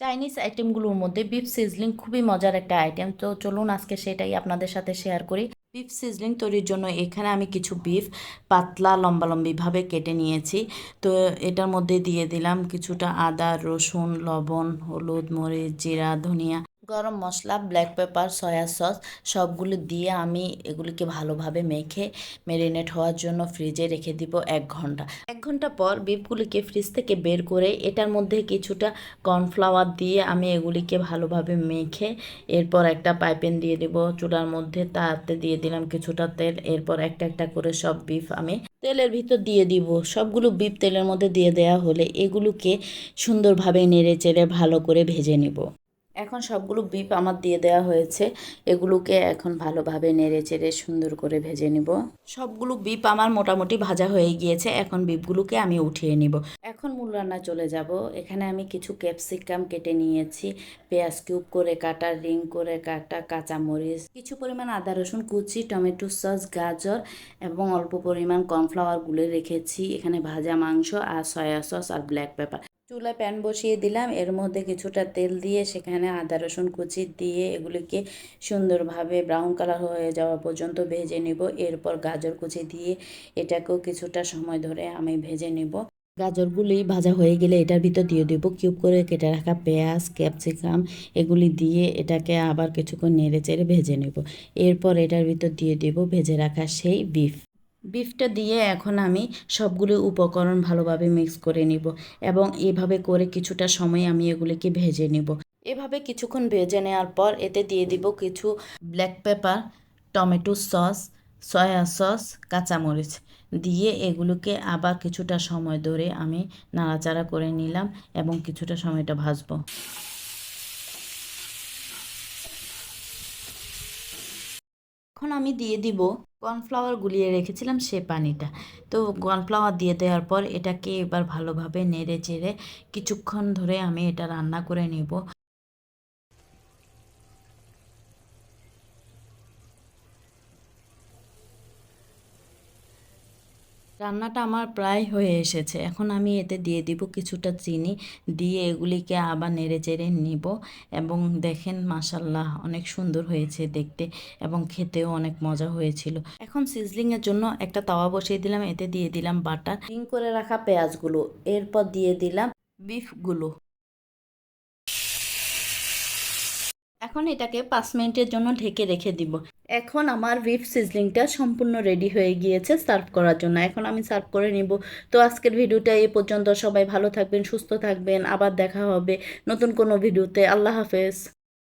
Chinese আইটেমগুলোর মধ্যে beef sizzling খুবই মজার একটা আইটেম তো চলুন আজকে সেটাই আপনাদের সাথে শেয়ার করি। বিফ সিজলিং তৈরির জন্য এখানে আমি কিছু বিফ পাতলা লম্বালম্বিভাবে কেটে নিয়েছি। তো এটার মধ্যে দিয়ে দিলাম কিছুটা আদা, রসুন, লবণ, হলুদ, মরিচ, জিরা, ধনিয়া। Garam masala black pepper soya sauce সবগুলো দিয়ে আমি এগুলিকে ভালোভাবে মেখে মেরিনেট হওয়ার জন্য ফ্রিজে রেখে দিব এক ঘণ্টা। এক ঘণ্টা পর বিফগুলিকে ফ্রিজ থেকে বের করে এটার মধ্যে কিছুটা কর্নফ্লাওয়ার দিয়ে আমি এগুলিকে ভালোভাবে মেখে এরপর একটা পাইপেন দিয়ে দেব। চুলার মধ্যে তাতে দিয়ে দিলাম কিছুটা তেল। এরপর একটা একটা করে সব বিফ আমি তেলের ভিতর দিয়ে দিব। সবগুলো বিপ তেলের মধ্যে দিয়ে দেওয়া হলে এগুলোকে সুন্দরভাবে নেড়ে চেড়ে ভালো করে ভেজে নিব। এখন সবগুলো বিপ আমার দিয়ে দেওয়া হয়েছে। এগুলোকে এখন ভালোভাবে নেড়ে চেড়ে সুন্দর করে ভেজে নিব। সবগুলো বিপ আমার মোটামুটি ভাজা হয়ে গিয়েছে। এখন বিপগুলোকে আমি উঠিয়ে নিব। এখন মূল রান্না চলে যাব। এখানে আমি কিছু ক্যাপসিকাম কেটে নিয়েছি। পেঁয়াজ কিউব করে কাটা, রিং করে কাটা, কাঁচামরিচ, কিছু পরিমাণ আদা, রসুন কুচি, টমেটো সস, গাজর এবং অল্প পরিমাণ কর্নফ্লাওয়ার গুলে রেখেছি। এখানে ভাজা মাংস আর সয়া সস আর ব্ল্যাক পেপার। চুলায় প্যান বসিয়ে দিলাম। এর মধ্যে কিছুটা তেল দিয়ে সেখানে আদা, রসুন কুচি দিয়ে এগুলিকে সুন্দরভাবে ব্রাউন কালার হয়ে যাওয়া পর্যন্ত ভেজে নিব। এরপর গাজর কুচি দিয়ে এটাকেও কিছুটা সময় ধরে আমি ভেজে নিব। গাজরগুলি ভাজা হয়ে গেলে এটার ভিতর দিয়ে দেবো। কিউব করে কেটে রাখা পেঁয়াজ ক্যাপসিকাম এগুলি দিয়ে এটাকে আবার কিছুক্ষণ নেড়ে চেড়ে ভেজে নেব। এরপর এটার ভিতর দিয়ে দেব ভেজে রাখা সেই বিফ বিফটা দিয়ে এখন আমি সবগুলো উপকরণ ভালোভাবে মিক্স করে নিব এবং এভাবে করে কিছুটা সময় আমি এগুলিকে ভেজে নিব। এভাবে কিছুক্ষণ ভেজে নেওয়ার পর এতে দিয়ে দিব কিছু black pepper tomato sauce soya sauce কাঁচামরিচ। দিয়ে এগুলোকে আবার কিছুটা সময় ধরে আমি নাড়াচাড়া করে নিলাম এবং কিছুটা সময়টা ভাজবো। এখন আমি দিয়ে দিব কর্নফ্লাওয়ার গুলিয়ে রেখেছিলাম সে পানিটা। তো কর্নফ্লাওয়ার দিয়ে দেওয়ার পর এটাকে এবার ভালোভাবে নেড়ে চেড়ে কিছুক্ষণ ধরে আমি এটা রান্না করে নেব। রান্নাটা আমার প্রায় হয়ে এসেছে। এখন আমি এতে দিয়ে দিব কিছুটা চিনি। দিয়ে এগুলিকে আবার নেড়ে চেড়ে নিব এবং দেখেন মাসাল্লাহ অনেক সুন্দর হয়েছে দেখতে এবং খেতেও অনেক মজা হয়েছিল। এখন সিজলিংয়ের জন্য একটা তাওয়া বসিয়ে দিলাম। এতে দিয়ে দিলাম বাটার। রিং করে রাখা পেঁয়াজগুলো। এরপর দিয়ে দিলাম বিফগুলো। এখন এটাকে পাঁচ মিনিটের জন্য ঢেকে রেখে দিব। এখন আমার বিফ সিজলিংটা সম্পূর্ণ রেডি হয়ে গিয়েছে সার্ভ করার জন্য। এখন আমি সার্ভ করে নিব। তো আজকের ভিডিওটা এই পর্যন্ত। সবাই ভালো থাকবেন, সুস্থ থাকবেন। আবার দেখা হবে নতুন কোনো ভিডিওতে। আল্লাহ হাফেজ।